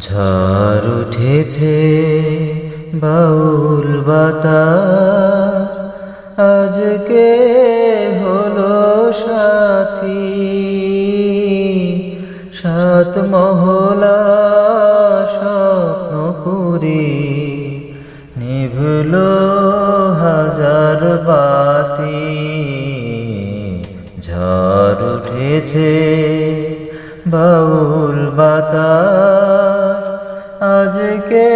ঝড় উঠেছে বাউল বাতা আজকে হলো সাথী। সাত মহলা স্বপ্নপুরী নিভল হাজার বাতি। ঝড় উঠেছে বাউল বাতাস। আজকে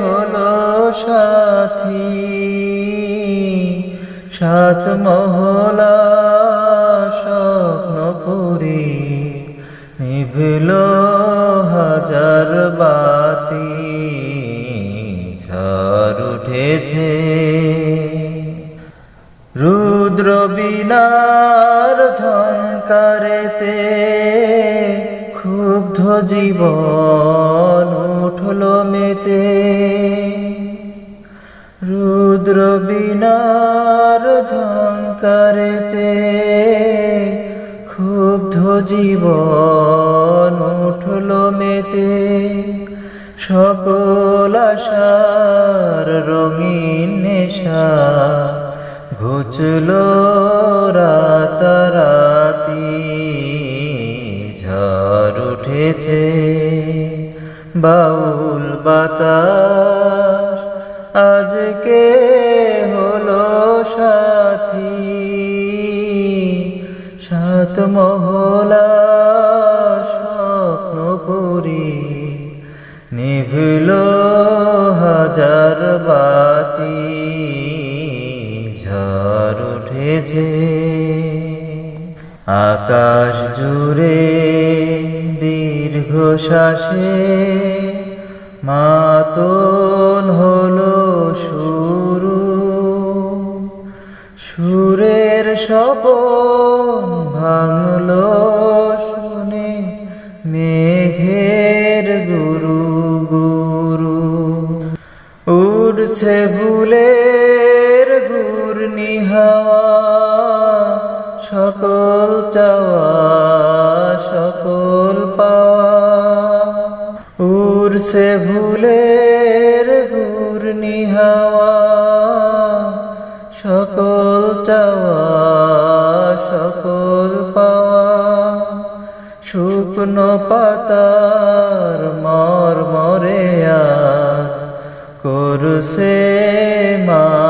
হলো সাথী। সাত মহলা স্বপ্নপুরী নিভল হাজার বাতি, ঝড় উঠেছে। রুদ্র বিনার ঝঙ্কারেতে ক্ষুব্ধ জীবন রুদ্র ঝঙ্কারেতে ক্ষুব্ধ জীবন উঠল মেতে। সকল আশার রঙিন নেশা ঘুচল রাতারাতি, ঝড় উঠেছে। বাউল বাতাস আজকে হাজার বাতি ঝড় উঠেছে, আকাশ জুড়ে দীর্ঘ শ্বাসে মাতন হলো শুরু। সুরের স্বপন ভাঙলো শুনে মেঘের গুরু উড়ছে ভুলের ঘূর্ণি হাওয়া, সকল চাওয়া, সকল পাওয়া। উড়ছে ভুলের ঘূর্ণি হাওয়া, সকল চাওয়া, সকল পাওয়া। শুকনো পাতার করছে মাতামাতি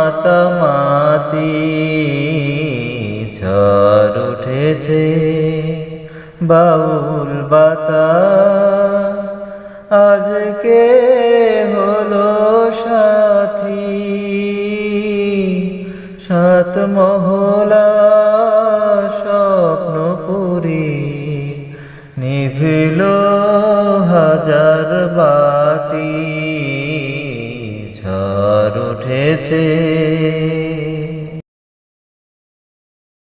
ঝড় উঠেছে বাউল বাতাস আজকে হলো সাথী সাত মহলা স্বপ্নপুরী নিভিল হাজার ঝড় উঠেছে।